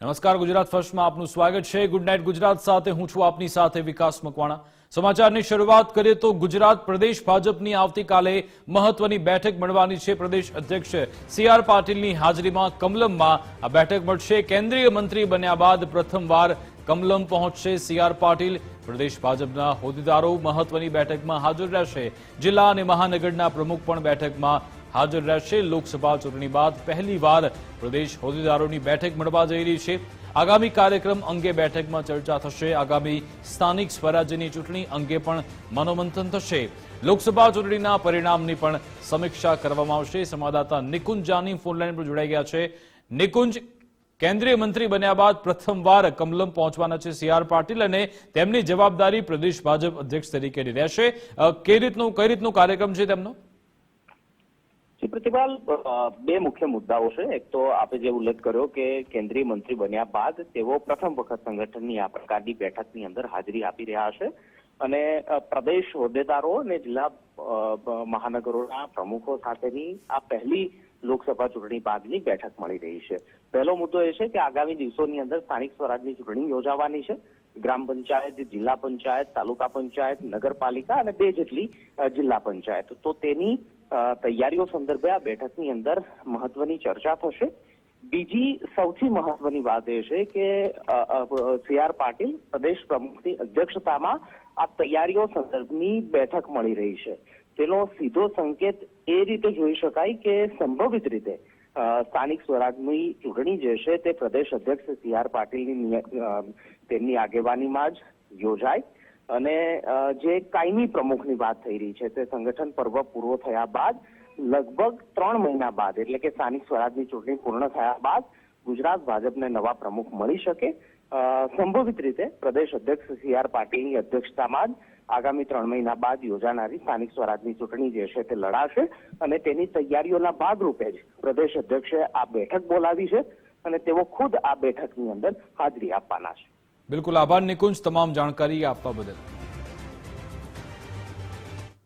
નમસ્કાર, ગુજરાત ફર્સ્ટમાં આપનું સ્વાગત છે. ગુડ નાઇટ ગુજરાત સાથે હું છું આપની સાથે વિકાસ મકવાણા. સમાચારની શરૂઆત કરીએ તો ગુજરાત પ્રદેશ ભાજપની આવતીકાલે મહત્વની બેઠક મળવાની છે. પ્રદેશ અધ્યક્ષ સી આર પાટીલની હાજરીમાં કમલમમાં આ બેઠક મળશે. કેન્દ્રીય મંત્રી બન્યા બાદ પ્રથમવાર કમલમ પહોંચશે સી આર પાટીલ. પ્રદેશ ભાજપના હોદ્દેદારો મહત્વની બેઠકમાં હાજર રહેશે. જિલ્લા અને મહાનગરના પ્રમુખ પણ બેઠકમાં હાજર રહેશે. લોકસભા ચૂંટણી બાદ પહેલીવાર પ્રદેશ હોદ્દેદારોની બેઠક મળવા જઈ રહી છે. આગામી કાર્યક્રમ અંગે બેઠકમાં ચર્ચા થશે. આગામી સ્થાનિક સ્વરાજ્યની ચૂંટણી અંગે પણ મનોમંથન થશે. લોકસભા ચૂંટણીના પરિણામની પણ સમીક્ષા કરવામાં આવશે. સંવાદદાતા નિકુંજ જાની ફોનલાઈન પર જોડાઈ ગયા છે. નિકુંજ, કેન્દ્રીય મંત્રી બન્યા બાદ પ્રથમવાર કમલમ પહોંચવાના છે સી આર પાટીલ અને તેમની જવાબદારી પ્રદેશ ભાજપ અધ્યક્ષ તરીકેની રહેશે. કઈ રીતનું કઈ રીતનું કાર્યક્રમ છે તેમનો? જી પ્રતિપાલ બે મુખ્ય મુદ્દાઓ છે. એક તો આપે જે ઉલ્લેખ કર્યો કે કેન્દ્રીય મંત્રી બન્યા બાદ તેઓ પ્રથમ વખત સંગઠનની આ પ્રકારની બેઠકની અંદર હાજરી આપી રહ્યા છે. અને પ્રદેશ હોદ્દેદારો અને જિલ્લા મહાનગરોના પ્રમુખો સાથેની આ પહેલી લોકસભા ચૂંટણી બાદની બેઠક મળી રહી છે. પહેલો મુદ્દો એ છે કે આગામી દિવસોની અંદર સ્થાનિક સ્વરાજની ચૂંટણી યોજાવાની છે. ગ્રામ પંચાયત, જિલ્લા પંચાયત, તાલુકા પંચાયત, નગરપાલિકા અને બે જેટલી જિલ્લા પંચાયત. તો તેની તૈયારીઓ સંદર્ભે આ બેઠકની અંદર મહત્વની ચર્ચા થશે. બીજી સૌથી મહત્વની વાત એ છે કે સી આર પાટીલ પ્રદેશ પ્રમુખની અધ્યક્ષતામાં આ તૈયારીઓ સંદર્ભની બેઠક મળી રહી છે. તેનો સીધો સંકેત એ રીતે જોઈ શકાય કે સંભવિત રીતે સ્થાનિક સ્વરાજની ચૂંટણી જે છે તે પ્રદેશ અધ્યક્ષ સી આર પાટીલની તેમની આગેવાનીમાં જ યોજાય. અને જે કાયમી પ્રમુખની વાત થઈ રહી છે તે સંગઠન પર્વ પૂરો થયા બાદ લગભગ ત્રણ મહિના બાદ, એટલે કે સ્થાનિક સ્વરાજની ચૂંટણી પૂર્ણ થયા બાદ ગુજરાત ભાજપને નવા પ્રમુખ મળી શકે. સંભવિત રીતે પ્રદેશ અધ્યક્ષ સી આર પાટીલની અધ્યક્ષતામાં જ આગામી ત્રણ મહિના બાદ યોજાનારી સ્થાનિક સ્વરાજની ચૂંટણી જે છે તે લડાશે અને તેની તૈયારીઓના ભાગરૂપે જ પ્રદેશ અધ્યક્ષે આ બેઠક બોલાવી છે અને તેઓ ખુદ આ બેઠકની અંદર હાજરી આપવાના છે. બિલકુલ આભાર નિકુંજ, તમામ જાણકારી આપવા બદલ.